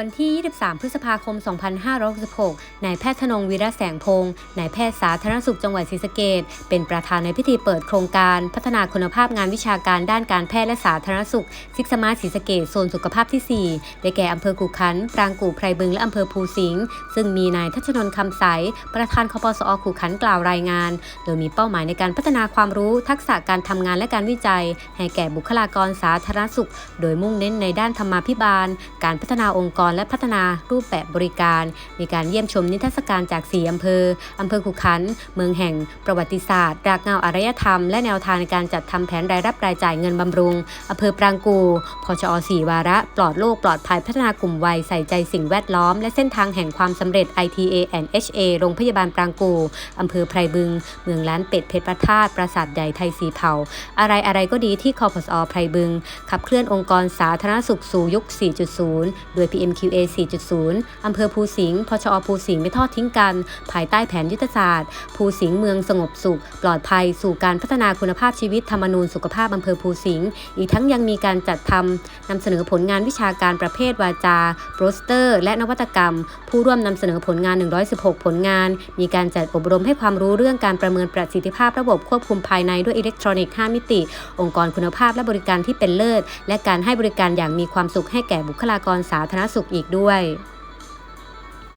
วันที่ 23 พฤษภาคม 2566 นายแพทย์ธนงวีระแสงพงศ์นายแพทย์สาธารณสุขจังหวัดศรีสะเกษเป็นประธานในพิธีเปิดโครงการ พัฒนาคุณภาพงานวิชาการด้านการแพทย์และสาธารณสุข ซิกสมาร์ทศรีสะเกษโซนสุขภาพที่ 4 ได้แก่อำเภอกูขันปรางกู่ไพรบึง และอำเภอภูสิงห์ซึ่งมีนายทัชนนท์คำใส ประธานคปสอกูขันกล่าวรายงาน โดยมีเป้าหมายในการพัฒนาความรู้ทักษะการทำงานและการวิจัย ให้แก่บุคลากรสาธารณสุข โดยมุ่งเน้นในด้านธรรมาภิบาล การพัฒนาองค์กรและพัฒนารูปแบบบริการ มีการเยี่ยมชมนิทรรศการจาก 4 อำเภอ อำเภอขุขัน เมืองแห่ง ประวัติศาสตร์ รากเงาอารยธรรม และแนวทางในการจัดทำแผนรายรับรายจ่ายเงินบำรุง อำเภอปรางกู พชอ4วาระ ปลอดโลกปลอดภัยพัฒนากลุ่มวัยใส่ใจสิ่งแวดล้อม และเส้นทางแห่งความสำเร็จ ITA and HA โรงพยาบาลปรางกูอำเภอไพรบึง เมืองล้านเป็ดเพชรประทาตปราสาทใหญ่ไทยสีเผา อะไรอะไรก็ดีที่คอพสอไพรบึง ขับเคลื่อนองค์กรสาธารณสุขสู่ยุค 4.0 โดย MQA 4.0 อำเภอภูสิงห์ พชอภูสิงห์ไม่ทอดทิ้งกัน ภายใต้แผนยุทธศาสตร์ ภูสิงห์เมืองสงบสุข ปลอดภัยสู่การพัฒนาคุณภาพชีวิตธรรมนูญสุขภาพอำเภอภูสิงห์ อีกทั้งยังมีการจัดทำนำเสนอผลงานวิชาการประเภทวาจา โปสเตอร์ และนวัตกรรม ผู้ร่วมนำเสนอผลงาน 116 ผลงาน มีการจัดอบรมให้ความรู้เรื่องการประเมินประสิทธิภาพระบบควบคุมภายในด้วยอิเล็กทรอนิกส์ 5 มิติ องค์กรคุณภาพและบริการที่เป็นเลิศ และการให้บริการอย่างมีความสุขให้แก่บุคลากรสาธารณสุขสุขอีกด้วย